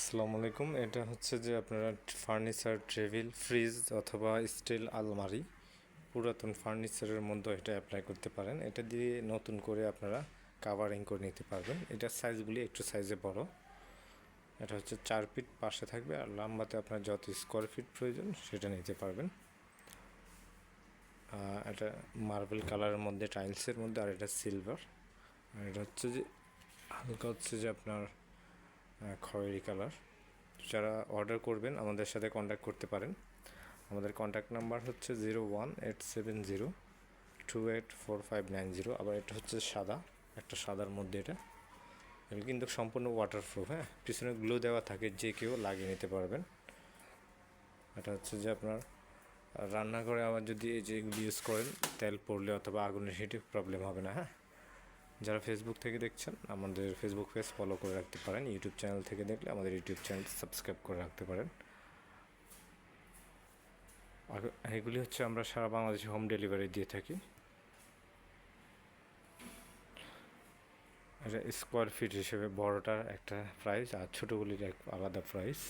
আসসালামু আলাইকুম। এটা হচ্ছে যে আপনারা ফার্নিচার, টেবিল, ফ্রিজ অথবা স্টিল আলমারি, পুরাতন ফার্নিচারের মধ্যে এটা অ্যাপ্লাই করতে পারেন। এটা দিয়ে নতুন করে আপনারা কাভারিং করে নিতে পারবেন। এটার সাইজগুলি একটু সাইজে বড়। এটা হচ্ছে চার ফিট পাশে থাকবে আর লম্বাতে আপনার যত স্কোয়ার ফিট প্রয়োজন সেটা নিতে পারবেন। এটা মার্বেল কালারের মধ্যে টাইলসের মধ্যে আর এটা সিলভার আর এটা হচ্ছে যে হালকা হচ্ছে যে আপনার খয়েরি কালার। যারা অর্ডার করবেন, আমাদের সাথে কন্ট্যাক্ট করতে পারেন। আমাদের কন্ট্যাক্ট নাম্বার হচ্ছে zero one eight seven zero two eight four five nine zero আবার এটা হচ্ছে সাদা, একটা সাদার মধ্যে এটা। এগুলো কিন্তু সম্পূর্ণ ওয়াটারপ্রুফ হ্যাঁ? পিছনে গ্লু দেওয়া থাকে, যে কেউ লাগিয়ে নিতে পারবেন। এটা হচ্ছে যে আপনার, রান্নাঘরে আবার যদি এই যে ইউজ করেন, তেল পড়লে অথবা আগুনের হিটে প্রবলেম হবে না হ্যাঁ? যারা ফেসবুক থেকে দেখছেন, আমাদের ফেসবুক পেজ ফলো করে রাখতে পারেন ইউটিউব চ্যানেল থেকে দেখলে আমাদের ইউটিউব চ্যানেল সাবস্ক্রাইব করে রাখতে পারেন। আর এগুলি হচ্ছে আমরা সারা বাংলাদেশে হোম ডেলিভারি দিয়ে থাকি। এটা স্কোয়ার ফিট হিসেবে বড়টার একটা প্রাইস আর ছোটোগুলির এক আলাদা প্রাইস